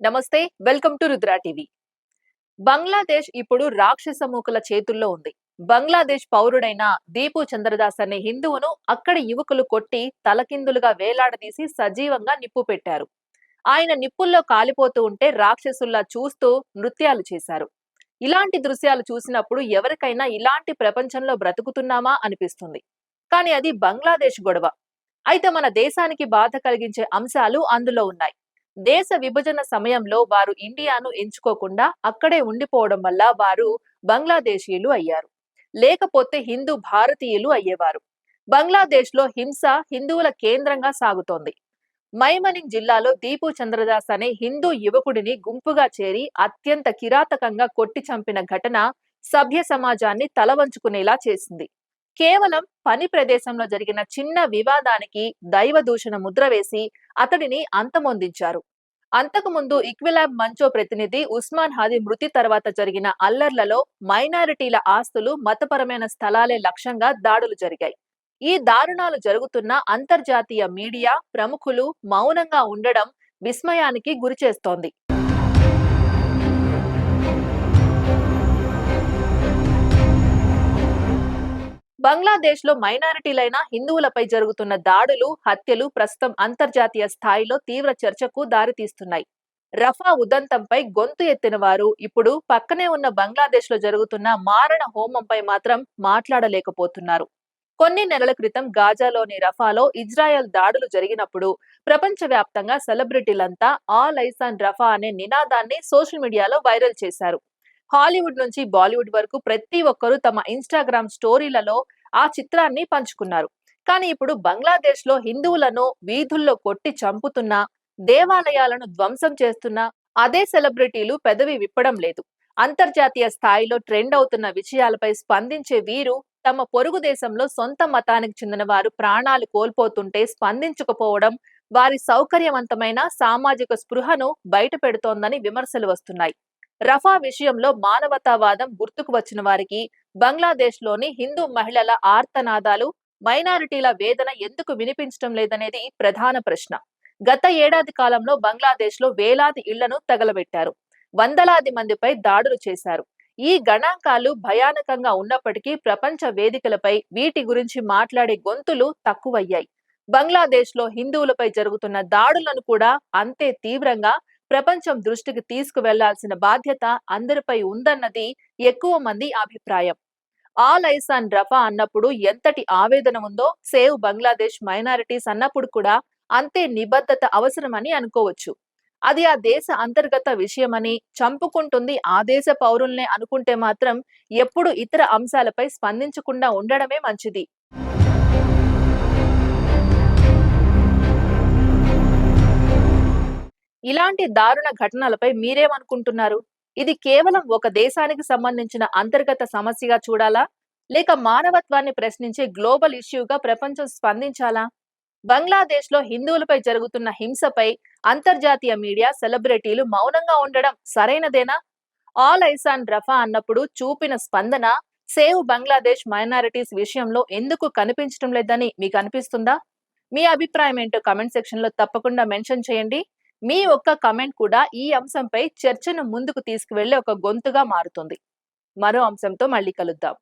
నమస్తే welcome to Rudra TV. Bangladesh ఇప్పుడు రాక్షస మూకల చేతుల్లో ఉంది. బంగ్లాదేశ్ పౌరుడైన దీపు చంద్రదాస్ అనే హిందువును అక్కడి యువకులు కొట్టి తలకిందులుగా వేలాడదీసి సజీవంగా నిప్పు పెట్టారు. ఆయన నిప్పుల్లో కాలిపోతూ ఉంటే రాక్షసుల్లా చూస్తూ నృత్యాలు చేశారు. ఇలాంటి దృశ్యాలు చూసినప్పుడు ఎవరికైనా ఇలాంటి ప్రపంచంలో బ్రతుకుతున్నామా అనిపిస్తుంది. కానీ అది బంగ్లాదేశ్ గొడవ. అయితే మన దేశానికి బాధ కలిగించే అంశాలు అందులో ఉన్నాయి. దేశ విభజన సమయంలో వారు ఇండియాను ఎంచుకోకుండా అక్కడే ఉండిపోవడం వల్ల వారు బంగ్లాదేశీయులు అయ్యారు. లేకపోతే హిందూ భారతీయులు అయ్యేవారు. బంగ్లాదేశ్లో హింస హిందువుల కేంద్రంగా సాగుతోంది. మైమనింగ్ జిల్లాలో దీపు చంద్రదాస్ అనే హిందూ యువకుడిని గుంపుగా చేరి అత్యంత కిరాతకంగా కొట్టి చంపిన ఘటన సభ్య సమాజాన్ని తలవంచుకునేలా చేసింది. కేవలం పని ప్రదేశంలో జరిగిన చిన్న వివాదానికి దైవ దూషణ ముద్ర వేసి అతడిని అంతమొందించారు. అంతకుముందు ఇక్విలాబ్ మంచో ప్రతినిధి ఉస్మాన్ హాది మృతి తర్వాత జరిగిన అల్లర్లలో మైనారిటీల ఆస్తులు మతపరమైన స్థలాలే లక్ష్యంగా దాడులు జరిగాయి. ఈ దారుణాలు జరుగుతున్న అంతర్జాతీయ మీడియా ప్రముఖులు మౌనంగా ఉండడం విస్మయానికి గురిచేస్తోంది బంగ్లాదేశ్లో మైనారిటీలైన హిందువులపై జరుగుతున్న దాడులు హత్యలు ప్రస్తుతం అంతర్జాతీయ స్థాయిలో తీవ్ర చర్చకు దారితీస్తున్నాయి. రఫా ఉదంతంపై గొంతు ఎత్తిన వారు ఇప్పుడు పక్కనే ఉన్న బంగ్లాదేశ్లో జరుగుతున్న మారణ హోమంపై మాత్రం మాట్లాడలేకపోతున్నారు. కొన్ని నెలల క్రితం గాజాలోని రఫాలో ఇజ్రాయెల్ దాడులు జరిగినప్పుడు ప్రపంచవ్యాప్తంగా సెలబ్రిటీలంతా ఆల్ ఐసాన్ రఫా అనే నినాదాన్ని సోషల్ మీడియాలో వైరల్ చేశారు. హాలీవుడ్ నుంచి బాలీవుడ్ వరకు ప్రతి ఒక్కరూ తమ ఇన్స్టాగ్రామ్ స్టోరీలలో ఆ చిత్రాన్ని పంచుకున్నారు. కానీ ఇప్పుడు బంగ్లాదేశ్లో హిందువులను వీధుల్లో కొట్టి చంపుతున్న దేవాలయాలను ధ్వంసం చేస్తున్న అదే సెలబ్రిటీలు పెదవి విప్పడం లేదు. అంతర్జాతీయ స్థాయిలో ట్రెండ్ అవుతున్న విషయాలపై స్పందించే వీరు తమ పొరుగు దేశంలో సొంత మతానికి చెందిన వారు ప్రాణాలు కోల్పోతుంటే స్పందించకపోవడం వారి సౌకర్యవంతమైన సామాజిక స్పృహను బయట పెడుతోందని విమర్శలు వస్తున్నాయి. రఫా విషయంలో మానవతావాదం గుర్తుకు వచ్చిన వారికి బంగ్లాదేశ్లోని హిందూ మహిళల ఆర్తనాదాలు మైనారిటీల వేదన ఎందుకు వినిపించడం లేదనేది ప్రధాన ప్రశ్న. గత ఏడాది కాలంలో బంగ్లాదేశ్లో వేలాది ఇళ్ళను తగలబెట్టారు. వందలాది మందిపై దాడులు చేశారు. ఈ గణాంకాలు భయానకంగా ఉన్నప్పటికీ ప్రపంచ వేదికలపై వీటి గురించి మాట్లాడే గొంతులు తక్కువయ్యాయి. బంగ్లాదేశ్లో హిందువులపై జరుగుతున్న దాడులను కూడా అంతే తీవ్రంగా ప్రపంచం దృష్టికి తీసుకువెళ్ళాల్సిన బాధ్యత అందరిపై ఉందన్నది ఎక్కువ మంది అభిప్రాయం. ఆల్ ఐసాన్ రఫా అన్నప్పుడు ఎంతటి ఆవేదన ఉందో సేవ్ బంగ్లాదేశ్ మైనారిటీస్ అన్నప్పుడు కూడా అంతే నిబద్ధత అవసరమని అనుకోవచ్చు. అది ఆ దేశ అంతర్గత విషయమని చంపుకుంటుంది ఆ దేశ పౌరుల్నే అనుకుంటే మాత్రం ఎప్పుడు ఇతర అంశాలపై స్పందించకుండా ఉండడమే మంచిది. ఇలాంటి దారుణ ఘటనలపై మీరేమనుకుంటున్నారు? ఇది కేవలం ఒక దేశానికి సంబంధించిన అంతర్గత సమస్యగా చూడాలా? లేక మానవత్వాన్ని ప్రశ్నించే గ్లోబల్ ఇష్యూగా ప్రపంచం స్పందించాలా? బంగ్లాదేశ్లో హిందువులపై జరుగుతున్న హింసపై అంతర్జాతీయ మీడియా సెలబ్రిటీలు మౌనంగా ఉండడం సరైనదేనా? ఆల్ ఐసాన్ రఫా అన్నప్పుడు చూపిన స్పందన సేవ్ బంగ్లాదేశ్ మైనారిటీస్ విషయంలో ఎందుకు కనిపించడం లేదని మీకు అనిపిస్తుందా? మీ అభిప్రాయం ఏంటో కమెంట్ సెక్షన్లో తప్పకుండా మెన్షన్ చేయండి. మీ ఒక్క కమెంట్ కూడా ఈ అంశంపై చర్చను ముందుకు తీసుకువెళ్ళే ఒక గొంతుగా మారుతుంది. మరో అంశంతో మళ్ళీ కలుద్దాం.